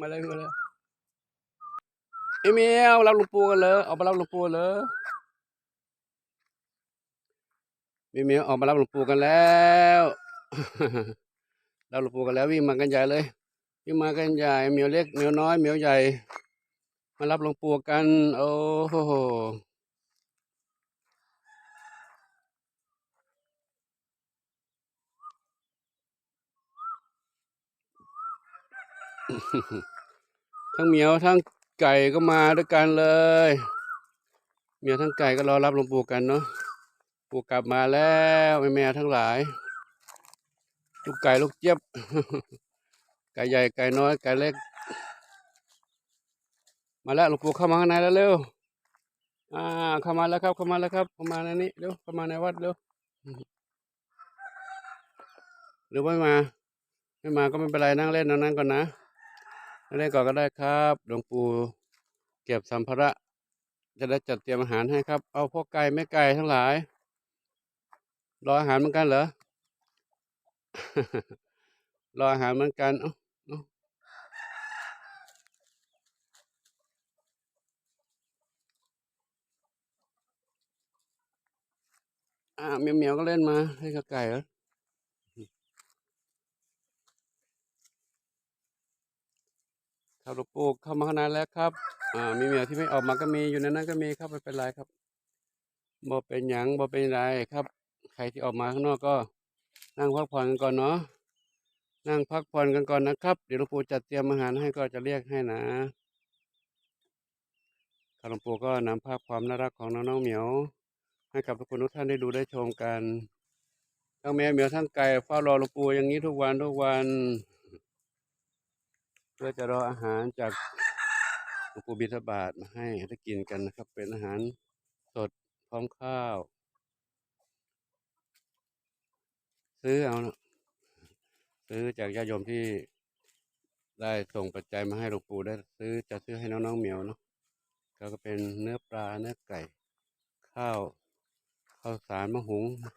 มาเลยมาเลยเอเมียวรับลูกปูกันเลยออกมารับลูกปูเลยเอเมียวออกมารับลูกปูกันแล้วรับลูกปูกันแล้ววิ่งมากันใหญ่เลยวิ่งมากันใหญ่เหมียวเล็กเหมียวน้อยเหมียวใหญ่ มารับหลวงปู่กัน โอ้ ทั้งเหมียวทั้งไก่ก็มาด้วยกันเลยเหมียวทั้งไก่ก็รอรับหลวงปู่กันเนาะปู่กลับมาแล้วแม่แม่ทั้งหลาย ลูกไก่ลูกเจี๊ยบ ไก่ใหญ่ไก่น้อยไก่เล็ก มาแล้วหลวงปู่เข้ามาข้างในแล้วเร็วอ่าเข้ามาแล้วครับเข้ามาแล้วครับเข้ามาในนี้เร็วเข้ามาในวัดเร็วหรือไม่มา ไม่มาก็ไม่เป็นไรนั่งเล่นนั่งนั่งก่อนนะ เล่นก่อนก็ได้ครับหลวงปู่เก็บสัมภาระ จะได้จัดเตรียมอาหารให้ครับ เอาพวกไก่แม่ไก่ทั้งหลาย รออาหารเหมือนกันเหรอ รออาหารเหมือนกันเอ้าเอ้าอ่าเมียวเมียวก็เล่นมาให้กับไก่เหร ครับหลวงปู่เข้ามาข้างในแล้วครับ อ่า มีเหมียวที่ไม่ออกมาก็มีอยู่ในนั้นก็มีครับไม่เป็นไรครับบ่เป็นหยังบ่เป็นไรครับ ใครที่ออกมาข้างนอกก็ นั่งพักผ่อนกันก่อนเนาะนั่งพักผ่อนกันก่อนนะครับเดี๋ยวหลวงปู่จัดเตรียมอาหารให้ก็จะเรียกให้นะครับหลวงปู่ก็นำภาพความน่ารักของน้องๆเหมียว ให้กับทุกคนทุกท่านได้ดูได้ชมกันทั้งแม่เหมียวทั้งไก่เฝ้ารอหลวงปู่อย่างนี้ทุกวันทุกวัน พื่อจะรออาหารจากหลวงปู่บิณฑบาตมาให้ได้กินกันนะครับ เป็นอาหารสดพร้อมข้าว ซื้อเอานะซื้อจากญาติโยมที่ได้ส่งปัจจัยมาให้หลวงปู่ได้ซื้อจะซื้อให้น้องๆเหมียวเนาะก็ก็เป็นเนื้อปลาเนื้อไก่ข้าวข้าวสารมะหุงครับ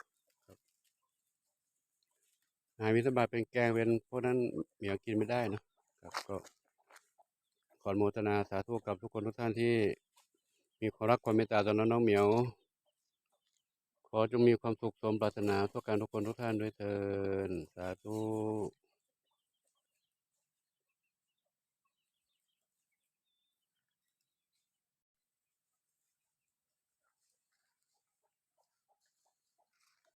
อาหารวิสบาเป็นแกงเป็นพวกนั้นเหมียวกินไม่ได้นะ ครับก็ขอโมทนาสาธุกับทุกคนทุกท่านที่ มีความรักความเมตตาต่อน้องๆเหมียว ขอจงมีความสุขสมปรารถนาทุกการทุกคนทุกท่านด้วยเถินสาธุ